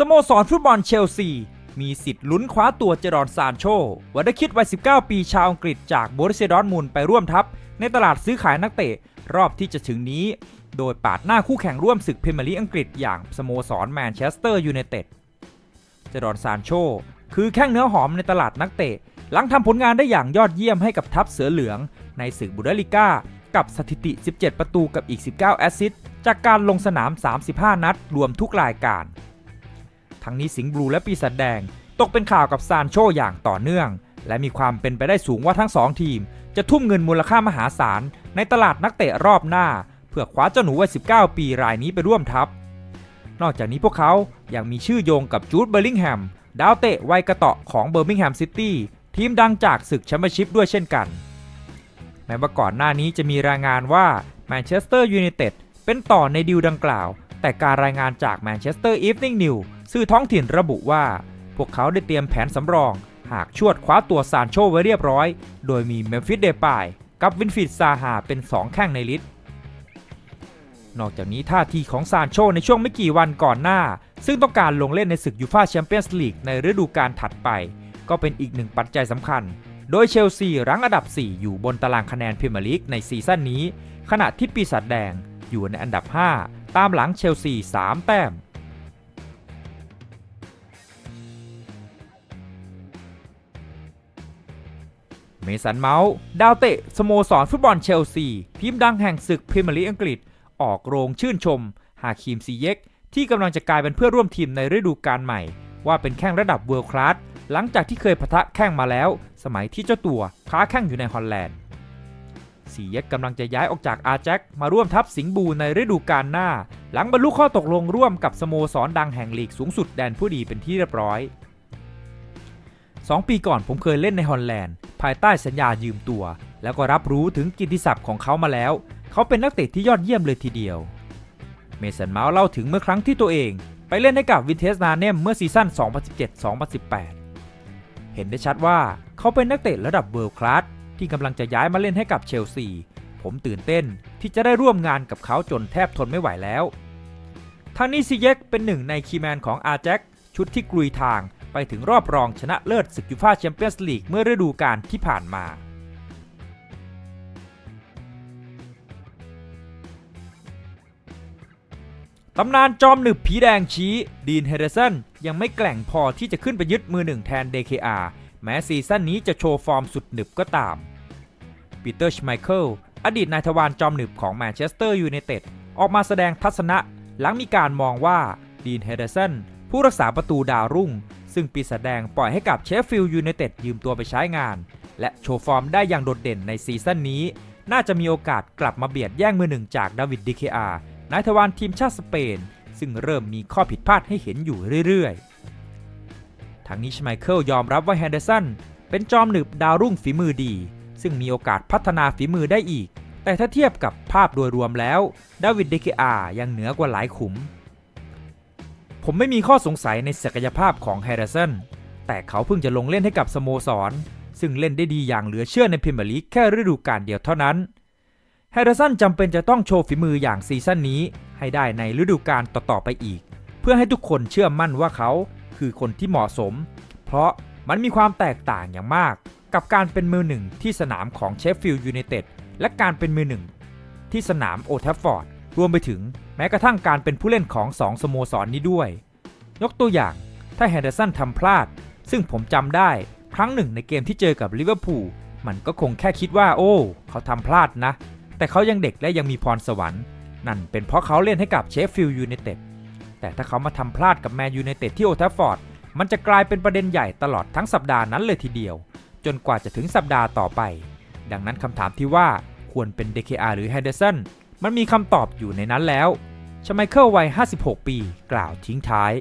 สโมสรฟุตบอลเชลซี มีสิทธิ์ลุ้นคว้าตัวเจรอนซานโชวัดคิดวัย 19 ปีชาวอังกฤษจากโบริเซียดอร์ทมุนด์ไปร่วมทัพ ในตลาดซื้อขายนักเตะรอบที่จะถึงนี้ โดยปาดหน้าคู่แข่งร่วมศึกพรีเมียร์ลีกอังกฤษอย่างสโมสรแมนเชสเตอร์ยูไนเต็ด เจรอนซานโชคือแข้งเนื้อหอมในตลาดนักเตะ หลังทำผลงานได้อย่างยอดเยี่ยมให้กับทัพเสือเหลือง ในศึกบุนเดลิก้ากับสถิติ 17 ประตูกับอีก 19 แอสซิสต์จากการลงสนาม 35 นัด รวมทุกรายการ ทั้งนี้สิงห์บลูและปีศาจแดง ตกเป็นข่าวกับซานโชอย่างต่อเนื่อง และมีความเป็นไปได้สูงว่าทั้งสองทีม จะทุ่มเงินมูลค่ามหาศาล ในตลาดนักเตะรอบหน้า เพื่อคว้าเจ้าหนูวัย 19 ปีรายนี้ไปร่วมทัพ นอกจากนี้พวกเขายังมีชื่อโยงกับจูดเบอร์ลิงแฮมดาวเตะวัยกระเตาะของเบอร์มิงแฮมซิตี้ทีมดังจากศึกแชมเปี้ยนชิพด้วยเช่นกัน แม้ว่าก่อนหน้านี้จะมีรายงานว่าแมนเชสเตอร์ยูไนเต็ดเป็นต่อในดีลดังกล่าว แต่การรายงานจากแมนเชสเตอร์อีฟนิ่งนิว สื่อท้องถิ่นระบุว่า พวกเขาได้เตรียมแผนสำรอง หากชวดคว้าตัวซานโชไว้เรียบร้อย โดยมีเมมฟิสเดปายกับวินฟิดซาฮาเป็น 2 แข้งในลิสต์นอกจากนี้ท่าทีของซานโชในช่วงไม่กี่วันก่อนหน้า ซึ่งต้องการลงเล่นในศึกยูฟ่าแชมเปี้ยนส์ลีกในฤดูกาลถัดไป ก็เป็นอีกหนึ่งปัจจัยสำคัญ โดยเชลซีรั้งอันดับ 4 อยู่บนตารางคะแนนพรีเมียร์ลีกในซีซั่นนี้ ขณะที่ปีศาจแดงอยู่ในอันดับ 5 ตามหลังเชลซี 3 แต้ม เมสันเมาส์ดาวเตะสโมสรฟุตบอลเชลซีทีมดังแห่งศึกพรีเมียร์ลีกอังกฤษ ออกโรงชื่นชม ฮาคิมซีเยกที่กำลังจะกลายเป็นเพื่อร่วมทีมในฤดูกาลใหม่ ว่าเป็นแข้งระดับเวิลด์คลาสหลังจากที่เคยปะทะแข้งมาแล้ว สมัยที่เจ้าตัวค้าแข้งอยู่ในฮอลแลนด์ซีเยกกำลังจะย้ายออกจากอาแจ็คมาร่วมทัพสิงห์บูในฤดูกาลหน้า หลังบรรลุข้อตกลงร่วมกับสโมสรดังแห่งลีกสูงสุดแดนผู้ดีเป็นที่เรียบร้อย 2 ปีก่อนผมเคยเล่นในฮอลแลนด์ ภายใต้สัญญายืมตัว แล้วก็รับรู้ถึงกิติศัพท์ของเขามาแล้ว เขาเป็นนักเตะที่ยอดเยี่ยมเลยทีเดียว เมสันเมาส์เล่าถึงเมื่อครั้งที่ตัวเอง ไปเล่นให้กับวินเทสนาเนมเมื่อซีซั่น 2017-2018 เห็นได้ชัดว่าเขาเป็นนักเตะระดับเวิลด์คลาสที่กำลังจะย้ายมาเล่นให้กับเชลซี ผมตื่นเต้นที่จะได้ร่วมงานกับเขาจนแทบทนไม่ไหวแล้วทางนี้ซีเยกเป็นหนึ่งในคีย์แมนของอาแจ็คชุดที่กลุยทาง ไปถึงรอบรองชนะเลิศศึกยูฟ่าแชมเปี้ยนส์ลีกเมื่อฤดูกาลที่ผ่านมาตำนานจอมหนึบผีแดงชี้ ดีนเฮเดสันยังไม่แกล่งพอที่จะขึ้นไปยึดมือหนึ่งแทน DKR แม้ซีซั่นนี้จะโชว์ฟอร์มสุดหนึบก็ตามปีเตอร์ชไมเคิลอดีตนายทวารจอมหนึบของแมนเชสเตอร์ยูไนเต็ดออกมาแสดงทัศนะ หลังมีการมองว่า ดีนเฮเดสันผู้รักษาประตูดาวรุ่ง ซึ่งปีศาจแดงปล่อยให้กับเชฟฟิลด์ยูไนเต็ดยืมตัวไปใช้งาน และโชว์ฟอร์มได้อย่างโดดเด่นในซีซั่นนี้ น่าจะมีโอกาสกลับมาเบียดแย่งมือหนึ่งจากดาวิดดีเคอานายทวารทีมชาติสเปน ซึ่งเริ่มมีข้อผิดพลาดให้เห็นอยู่เรื่อยๆทางนี้ชไมเคิลยอมรับว่าแฮนเดอร์สันเป็นจอมหนึบดาวรุ่งฝีมือดี ซึ่งมีโอกาสพัฒนาฝีมือได้อีก แต่ถ้าเทียบกับภาพโดยรวมแล้วดาวิดเดเคอายังเหนือกว่าหลายขุม ผมไม่มีข้อสงสัยในศักยภาพของแฮร์ริสันแต่เขาเพิ่งจะลงเล่นให้กับสโมสร ซึ่งเล่นได้ดีอย่างเหลือเชื่อในพรีเมียร์ลีกแค่ฤดูกาลเดียวเท่านั้นแฮร์ริสันจำเป็นจะต้องโชว์ฝีมืออย่างซีซั่นนี้ ให้ได้ในฤดูกาลต่อๆไปอีก เพื่อให้ทุกคนเชื่อมั่นว่าเขาคือคนที่เหมาะสม เพราะมันมีความแตกต่างอย่างมาก กับการเป็นมือหนึ่งที่สนามของเชฟฟิลด์ยูไนเต็ดและการเป็นมือหนึ่งที่สนามโอทัฟฟอร์ด รวมไปถึงแม้กระทั่งการเป็นผู้เล่นของสองสโมสรนนี้ด้วย ยกตัวอย่างถ้าแฮนเดอร์สันทำพลาด ซึ่งผมจำได้ครั้งหนึ่งในเกมที่เจอกับลิเวอร์พูลมันก็คงแค่คิดว่าโอ้ เขาทำพลาดนะ แต่เขายังเด็กและยังมีพรสวรรค์ นั่นเป็นเพราะเขาเล่นให้กับเชฟฟิลด์ยูไนเต็ดแต่ถ้าเขามาทำพลาดกับแมนยูไนเต็ดที่โอทัฟฟอร์ดมันจะกลายเป็นประเด็นใหญ่ตลอดทั้งสัปดาห์นั้นเลยทีเดียว จนกว่าจะถึงสัปดาห์ต่อไป ดังนั้นคำถามที่ว่าควรเป็น DKR หรือ Henderson มันมีคำตอบอยู่ในนั้นแล้วชไมเคิลวัย 56 ปี กล่าวทิ้งท้าย